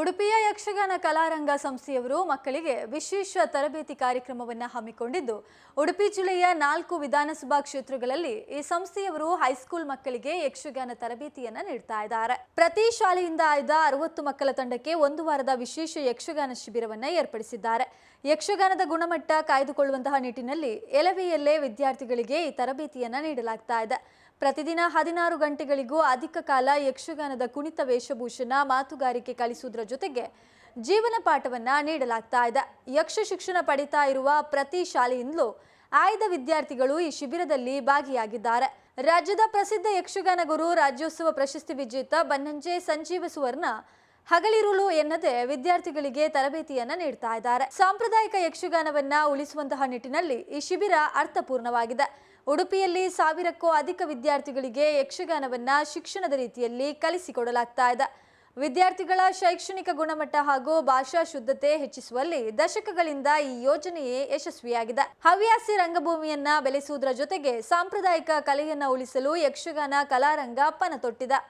ಉಡುಪಿಯ ಯಕ್ಷಗಾನ ಕಲಾರಂಗ ಸಂಸ್ಥೆಯವರು ಮಕ್ಕಳಿಗೆ ವಿಶೇಷ ತರಬೇತಿ ಕಾರ್ಯಕ್ರಮವನ್ನು ಹಮ್ಮಿಕೊಂಡಿದ್ದು, ಉಡುಪಿ ಜಿಲ್ಲೆಯ ನಾಲ್ಕು ವಿಧಾನಸಭಾ ಕ್ಷೇತ್ರಗಳಲ್ಲಿ ಈ ಸಂಸ್ಥೆಯವರು ಹೈಸ್ಕೂಲ್ ಮಕ್ಕಳಿಗೆ ಯಕ್ಷಗಾನ ತರಬೇತಿಯನ್ನ ನೀಡ್ತಾ ಇದ್ದಾರೆ. ಪ್ರತಿ ಶಾಲೆಯಿಂದ ಆಯ್ದ ಅರವತ್ತು ಮಕ್ಕಳ ತಂಡಕ್ಕೆ ಒಂದು ವಾರದ ವಿಶೇಷ ಯಕ್ಷಗಾನ ಶಿಬಿರವನ್ನ ಏರ್ಪಡಿಸಿದ್ದಾರೆ. ಯಕ್ಷಗಾನದ ಗುಣಮಟ್ಟ ಕಾಯ್ದುಕೊಳ್ಳುವಂತಹ ನಿಟ್ಟಿನಲ್ಲಿ ಎಲವೆಯಲ್ಲೇ ವಿದ್ಯಾರ್ಥಿಗಳಿಗೆ ಈ ತರಬೇತಿಯನ್ನ ನೀಡಲಾಗ್ತಾ ಇದೆ. ಪ್ರತಿದಿನ ಹದಿನಾರು ಗಂಟೆಗಳಿಗೂ ಅಧಿಕ ಕಾಲ ಯಕ್ಷಗಾನದ ಕುಣಿತ ವೇಷಭೂಷಣ ಮಾತುಗಾರಿಕೆ ಕಲಿಸುವುದರ ಜೊತೆಗೆ ಜೀವನ ಪಾಠವನ್ನ ನೀಡಲಾಗ್ತಾ ಇದೆ. ಯಕ್ಷ ಶಿಕ್ಷಣ ಪಡಿತಾ ಇರುವ ಪ್ರತಿ ಶಾಲೆಯಿಂದಲೂ ಆಯ್ದ ವಿದ್ಯಾರ್ಥಿಗಳು ಈ ಶಿಬಿರದಲ್ಲಿ ಭಾಗಿಯಾಗಿದ್ದಾರೆ. ರಾಜ್ಯದ ಪ್ರಸಿದ್ಧ ಯಕ್ಷಗಾನ ಗುರು, ರಾಜ್ಯೋತ್ಸವ ಪ್ರಶಸ್ತಿ ವಿಜೇತ ಬನ್ನಂಜೆ ಸಂಜೀವ ಸುವರ್ಣ ಹಗಲಿರುಳು ಎನ್ನದೆ ವಿದ್ಯಾರ್ಥಿಗಳಿಗೆ ತರಬೇತಿಯನ್ನ ನೀಡ್ತಾ ಇದ್ದಾರೆ. ಸಾಂಪ್ರದಾಯಿಕ ಯಕ್ಷಗಾನವನ್ನ ಉಳಿಸುವಂತಹ ನಿಟ್ಟಿನಲ್ಲಿ ಈ ಶಿಬಿರ ಅರ್ಥಪೂರ್ಣವಾಗಿದೆ. ಉಡುಪಿಯಲ್ಲಿ ಸಾವಿರಕ್ಕೂ ಅಧಿಕ ವಿದ್ಯಾರ್ಥಿಗಳಿಗೆ ಯಕ್ಷಗಾನವನ್ನ ಶಿಕ್ಷಣದ ರೀತಿಯಲ್ಲಿ ಕಲಿಸಿಕೊಡಲಾಗ್ತಾ ಇದೆ. ವಿದ್ಯಾರ್ಥಿಗಳ ಶೈಕ್ಷಣಿಕ ಗುಣಮಟ್ಟ ಹಾಗೂ ಭಾಷಾ ಶುದ್ಧತೆ ಹೆಚ್ಚಿಸುವಲ್ಲಿ ದಶಕಗಳಿಂದ ಈ ಯೋಜನೆಯೇ ಯಶಸ್ವಿಯಾಗಿದೆ. ಹವ್ಯಾಸಿ ರಂಗಭೂಮಿಯನ್ನ ಬೆಳೆಸುವುದರ ಜೊತೆಗೆ ಸಾಂಪ್ರದಾಯಿಕ ಕಲೆಯನ್ನ ಉಳಿಸಲು ಯಕ್ಷಗಾನ ಕಲಾರಂಗ ಪಣ ತೊಟ್ಟಿದೆ